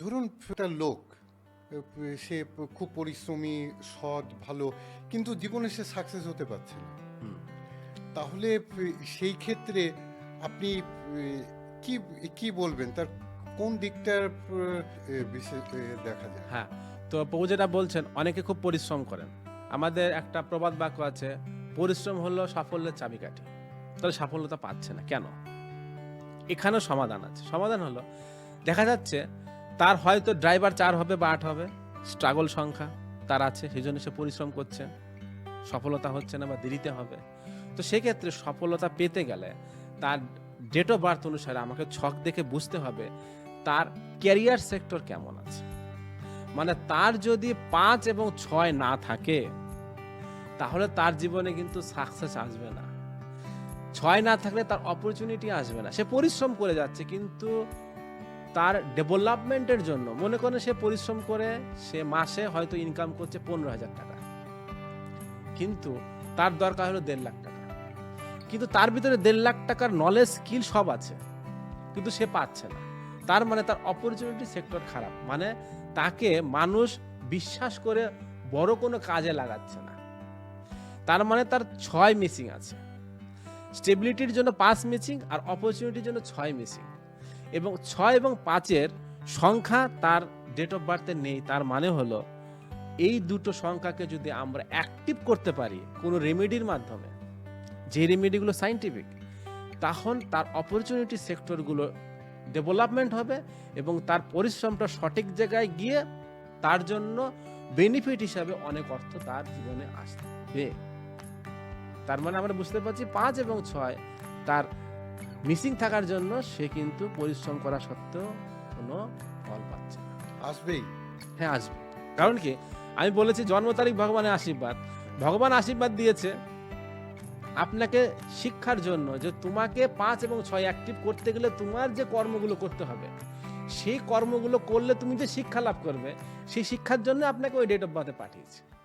ধরুন একটা লোক সে খুব পরিশ্রমী সৎ ভালো কিন্তু জীবনে সে সাকসেস হতে পারছে না। তাহলে সেই ক্ষেত্রে আপনি কি কি বলবেন? তার কোন দিকটার বিশেষ দেখা যায়? হ্যাঁ তো প্রভু যেটা বলছেন অনেকে খুব পরিশ্রম করেন। আমাদের একটা প্রবাদ বাক্য আছে পরিশ্রম হলো সাফল্যের চাবিকাঠি। তাহলে সাফল্যতা পাচ্ছে না কেন? এখানেও সমাধান আছে। সমাধান হলো দেখা যাচ্ছে তার হয়তো ড্রাইভার চার হবে বা আট হবে। স্ট্রাগল সংখ্যা তার আছে, সেই জন্য সে পরিশ্রম করছে। সফলতা হচ্ছে না বা দেরিতে হবে। তো সেক্ষেত্রে সফলতা পেতে গেলে তার ডেট অফ বার্থ অনুসারে আমাকে ছক দেখে বুঝতে হবে তার ক্যারিয়ার সেক্টর কেমন আছে। মানে তার যদি পাঁচ এবং ছয় না থাকে, তাহলে তার জীবনে কিন্তু সাকসেস আসবে না। ছয় না থাকলে তার অপরচুনিটি আসবে না। সে পরিশ্রম করে যাচ্ছে, কিন্তু তার ডেভেলপমেন্টের জন্য, মনে করেন সে পরিশ্রম করে সে মাসে হয়তো ইনকাম করছে পনেরো হাজার টাকা। কিন্তু তার দরকার হলো দেড় লাখ টাকা। কিন্তু তার ভিতরে দেড় লাখ টাকার নলেজ স্কিল সব আছে, কিন্তু সে পাচ্ছে না। তার মানে তার অপরচুনিটি সেক্টর খারাপ। মানে তাকে মানুষ বিশ্বাস করে বড় কোনো কাজে লাগাচ্ছে না। তার মানে তার ছয় মিসিং আছে। স্টেবিলিটির জন্য পাঁচ মিসিং আর অপরচুনিটির জন্য ছয় মিসিং এবং ছয় এবং পাঁচের সংখ্যা তার ডেট অফ বার্থে নেই। তার মানে হলো, এই দুটো সংখ্যাকে যদি আমরা অ্যাক্টিভ করতে পারি কোনো রেমেডির মাধ্যমে, যে রেমেডিগুলো সাইন্টিফিক তখন তার অপরচুনিটি সেক্টরগুলো ডেভেলপমেন্ট হবে এবং তার পরিশ্রমটা সঠিক জায়গায় গিয়ে তার জন্য বেনিফিট হিসাবে অনেক অর্থ তার জীবনে আসবে। তার মানে আমরা বুঝতে পারছি পাঁচ এবং ছয় তার মিসিং থাকার জন্য সে কিন্তু পরিশ্রম করা সত্ত্বেও কোনো ফল পাচ্ছে না। আসবেই। হ্যাঁ আসবে। কারণ কি? আমি বলেছি জন্ম তারিখ ভগবানের আশীর্বাদ। ভগবান আশীর্বাদ দিয়েছে আপনাকে শিক্ষার জন্য যে তোমাকে পাঁচ এবং ছয় অ্যাক্টিভ করতে গেলে তোমার যে কর্মগুলো করতে হবে সেই কর্মগুলো করলে তুমি যে শিক্ষা লাভ করবে সেই শিক্ষার জন্য আপনাকে ওই ডেট অফ বার্থে পাঠিয়েছে।